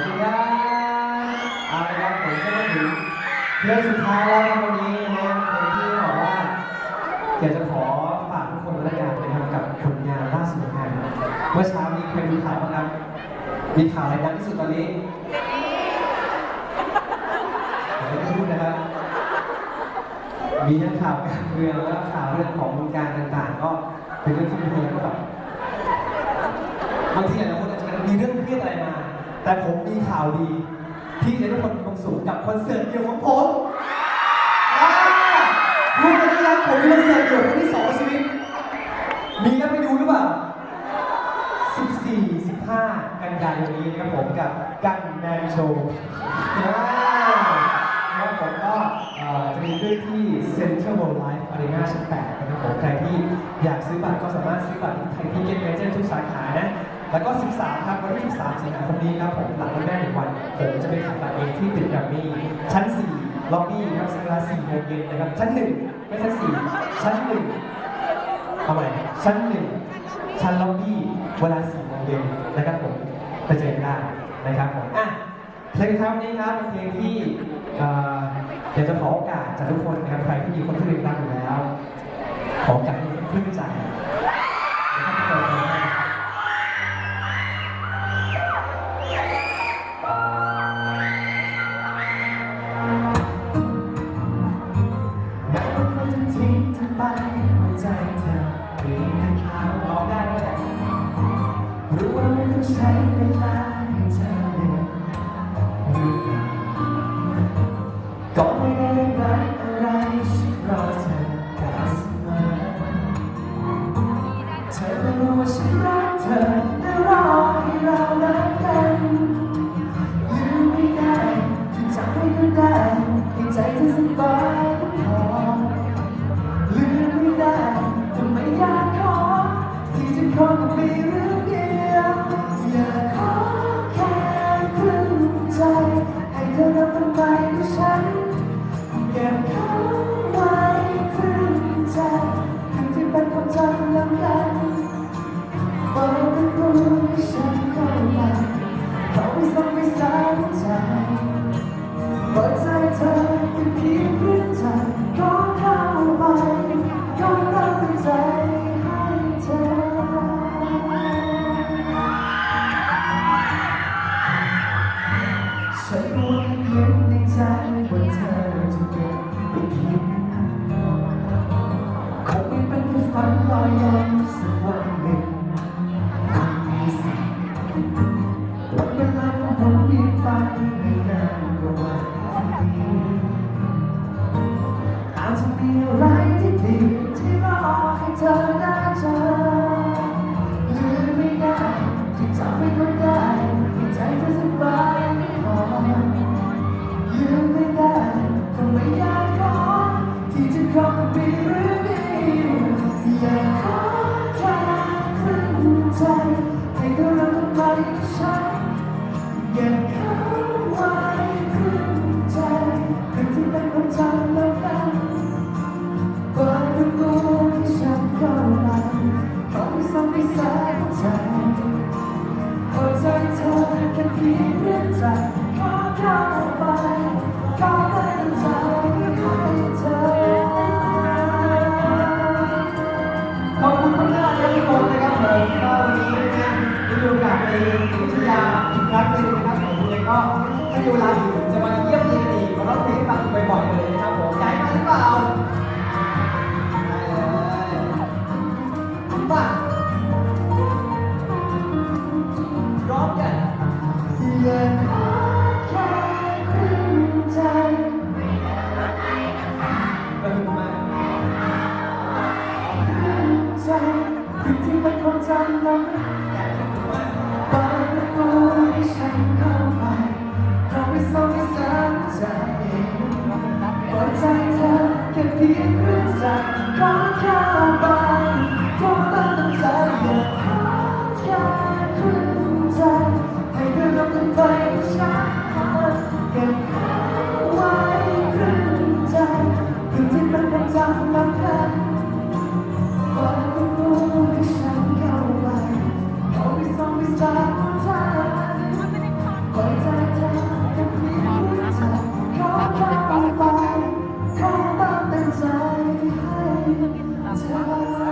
วัสดีครับเอาละครับผมก็มาถึงเพลงสุดท้ายแล้วในวันนี้นะฮะเพลงที่บอกว่าอยากจะขอฝากทุกคนไว้แล้วกันนะครับกับผลงานล่าสุดของงานเมื่อเช้านี้เคยดูข่าวบ้างครับมีข่าวอะไรดังที่สุดตอนนี้เดี๋ยวไม่พูดนะครับมีทั้งข่าวการเมืองแล้วก็ข่าวเรื่องของวงการต่างๆ ก็เป็นเรื่องที่มีแล้วก็แบบบางทีหลายคนอาจจะมีเรื่องเครียดอะไรมา แต่ผมมีข่าวดี ที่จะทุกคนมีความสุขกับคอนเสิร์ตเดียวของผมรู้กันหรือยังผมมีคอนเสิร์ตเดียวครั้งที่สองในชีวิต มีแล้วไปดูหรือเปล่า 14 15 กันยายนนี้นะครับผมกับกันแมนโชว์นะครับผมก็จะมีขึ้นที่ Central World Life Arena ชั้น8นะครับผมใครที่อยากซื้อบัตรก็สามารถซื้อบัตรที่ไทยที่เก็ตเมเจอร์ทุกสาขานะ แล้วก็ 13 ครับวันที่13 สิงหาคมนี้ครับผมหลังวันแม่หนึ่งวันผมจะไปขายบัตรเองที่ตึกแกรมมี่ชั้น 4 ล็อบบี้ครับเวลา4โมงเย็นนะครับ ชั้น 1 ไม่ชั้น 4 ชั้น 1เอาใหม่ชั้นหนึ่งชั้นล็อบบี้เวลาสี่โมงเย็นนะครับผมไปเจอกันได้นะครับผมอะเพลงครับนี้ครับเป็นเพลงที่เอ่ออยากจะขอโอกาสจากทุกคนนะครับใครที่มีคนที่เรียนรักอยู่แล้ว ขอโอกาสให้พึ่งใจ ใช้เวลา ด้มีโอกาสไปวิทยาอีกครั้งหนึงนะครับผมยังไงก็ถ้ามีเวลาอยู่จะมาเยี่ยมเยียนอีกมาร้องเพลงฟังบ่อยๆเลยนะครับผมอยากให้มาหรือเปล่าได้เลยมา ให้ฉันเข้าไปขาไม่ส่งไม่สนใจเปิดใจเธอแค่เพียงครึ่งใจขอเข้า That's why.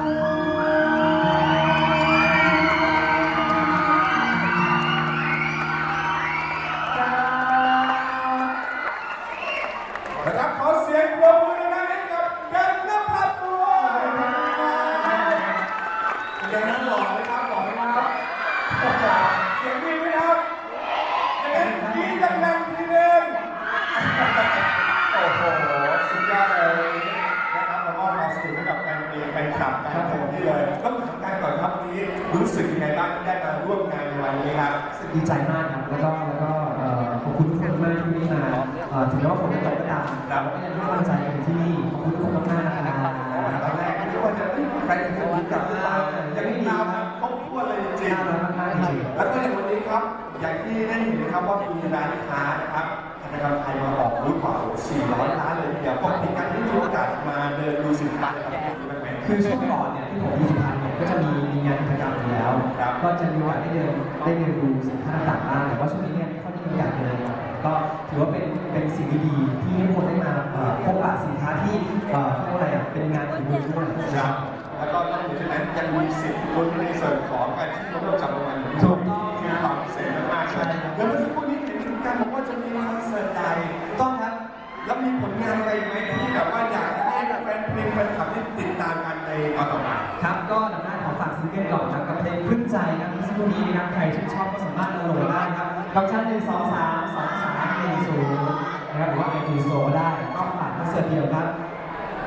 รู้สึกยังไงบ้างที่ได้มาร่วมงานในวันนี้ครับ รู้สึกดีใจมากครับ แล้วก็แล้วก็ขอบคุณทุกคนมากที่มาเอ่อถึงแม้ว่าฝนจะตกก็ตามแต่เราก็ยังให้กำลัใจกันที่นี่ ขอบคุณทุกคนมากนะครับตอนแรกที่ว่าจะใครจะรู้จักหรือายังไม่มาครับครบถ้วนเลยจริงนั่มากจริงแล้วก็ในวันนี้ครับ อย่างที่ได้เห็นนะครับว่ามีร้านค้านะครับธนาคารไทยมาออกบูธกว่า400ล้านเลยเดี๋ยวก็ติดกันที่มีโอกาสมาเดินดูสินค้าในตนี้บ้างไหม คือช่วงก่อนเนี่ยที่ผมอยู่สุพรรณเนี่ย ก็จะมีมีงานกิจกรรมอยู่แล้วครับก็จะมีโอกาสได้เดินได้เดินดูสินค้าต่างๆบ้างแต่ว่าช่วงนี้เนี่ยไม่ค่อยได้มีโอกาสเดินก็ถือว่าเป็นเป็นสิ่งดีๆที่ให้คนได้มาเอ่อพบปะสินค้าที่เอ่อเขาเรียกว่าอะไรอะเป็นงานฝีมือด้วยครับ แล้วก็นอกจากนั้นยังมีสิทธิ์ลุ้นในส่วนของการที่มาร่วมจับรางวัลอยู่ถูกต้องมีความพิเศษมากๆเลยแล้วเมื่อสักครู่ กซิงเกิลก่อนครับกับเพลงพึ่งใจครับสักครู่นี้นะครับใครชื่ชอบก็สามารถดาวน์โหลดได้ครับกับชั้นหนึ่งสองสามสองสามหนึ่งศูนย์นะครับหรือว่าไอจูโซได้ก็ฝากคอนเสิร์ตเดียวครับ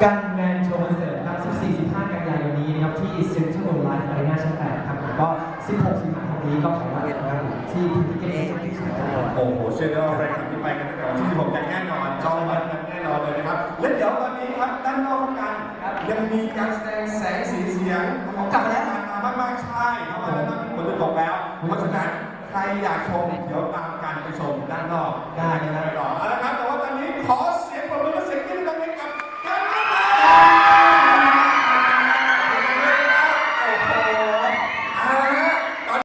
กันแมนโชว์คอนเสิร์ตครับ14-15 กันยายนนี้นะครับที่เซ็นทรัลไลฟ์อารีนาชั้น8ครับแล้วก็ 16 สิงหาคมนี้ก็ขอรับนะครับที่พิพิธภัณฑ์ที่สุดโอ้โหเชื่อได้ว่าแฟนคลับที่ไปกันตั้งแต่วันที่16กันแน่นอนจองบัตรกันแน่นอนเลยนะครับและเดี๋ยวตอนนี้ครับด้านนอกกันยังมีการแสดงแสงสีเสียงของกลับมาแล้ว มามากๆใช่เพราะว่าด้านนอกมีฝนจะตกแล้ว เพราะฉะนั้นใครอยากชมเดี๋ยวตามกันไปชมด้านนอกได้เลยครับไปต่อเอาละครับแต่ว่าตอนนี้ขอ